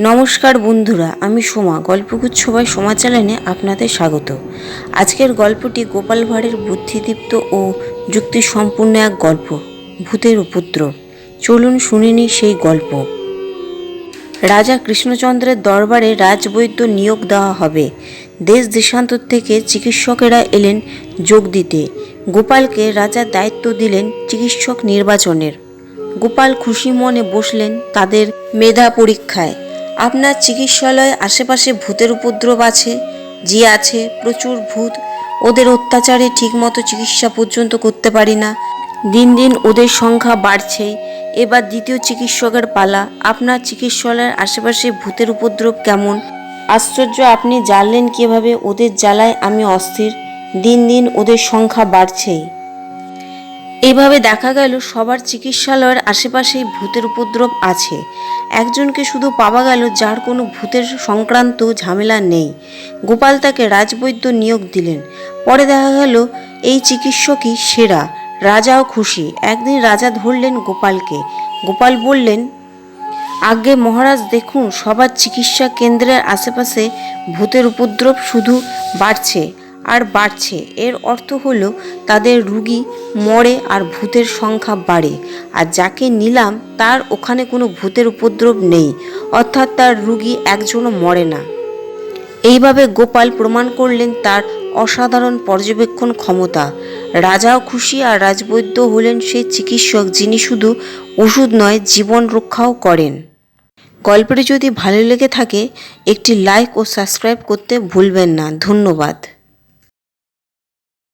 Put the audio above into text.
নমস্কার বন্ধুরা, আমি সোমা। গল্পগুচ্ছ বাই সোমা চ্যানেলে আপনাদের স্বাগত। আজকের গল্পটি গোপাল ভাঁড়ের বুদ্ধিদীপ্ত ও যুক্তি সম্পূর্ণ এক গল্প, ভূতের উপদ্রব। চলুন শুনিনি সেই গল্প। রাজা কৃষ্ণচন্দ্রের দরবারে রাজবৈদ্য নিয়োগ দেওয়া হবে। দেশ দেশান্তর থেকে চিকিৎসকেরা এলেন যোগ দিতে। গোপালকে রাজা দায়িত্ব দিলেন চিকিৎসক নির্বাচনের। গোপাল খুশি মনে বসলেন তাদের মেধা পরীক্ষায়। আপনার চিকিৎসালয় আশেপাশে ভূতের উপদ্রব আছে যে আছে, প্রচুর ভূত। ওদের অত্যাচারে ঠিকমতো চিকিৎসা পর্যন্ত করতে পারি না। দিন দিন ওদের সংখ্যা বাড়ছেই এবার দ্বিতীয় চিকিৎসকের পালা। আপনার চিকিৎসালয়ের আশেপাশে ভূতের উপদ্রব কেমন? আশ্চর্য, আপনি জানলেন কীভাবে? ওদের জ্বালায় আমি অস্থির। দিন দিন ওদের সংখ্যা বাড়ছেই। এইভাবে দেখা গেল সবার চিকিৎসালয়ের আশেপাশেই ভূতের উপদ্রব আছে। একজনকে শুধু পাওয়া গেল যার কোনো ভূতের সংক্রান্ত ঝামেলা নেই। গোপাল তাকে রাজবৈদ্য নিয়োগ দিলেন। পরে দেখা গেল এই চিকিৎসকই সেরা, রাজাও খুশি। একদিন রাজা ধরলেন গোপালকে। গোপাল বললেন আগে মহারাজ, দেখুন, সবার চিকিৎসা কেন্দ্রের আশেপাশে ভূতের উপদ্রব শুধু বাড়ছে। আর বাড়ছে। এর অর্থ হলো, তাদের রুগী মরে আর ভূতের সংখ্যা বাড়ে। আর যাকে নিলাম, তার ওখানে কোনো ভূতের উপদ্রব নেই, অর্থাৎ তার রুগী একজনও মরে না। এইভাবে গোপাল প্রমাণ করলেন তার অসাধারণ পর্যবেক্ষণ ক্ষমতা। রাজাও খুশি আর রাজবৈদ্য হলেন সেই চিকিৎসক যিনি শুধু ওষুধ নয়, জীবন রক্ষাও করেন। গল্পটি যদি ভালো লেগে থাকে, একটি লাইক ও সাবস্ক্রাইব করতে ভুলবেন না। ধন্যবাদ।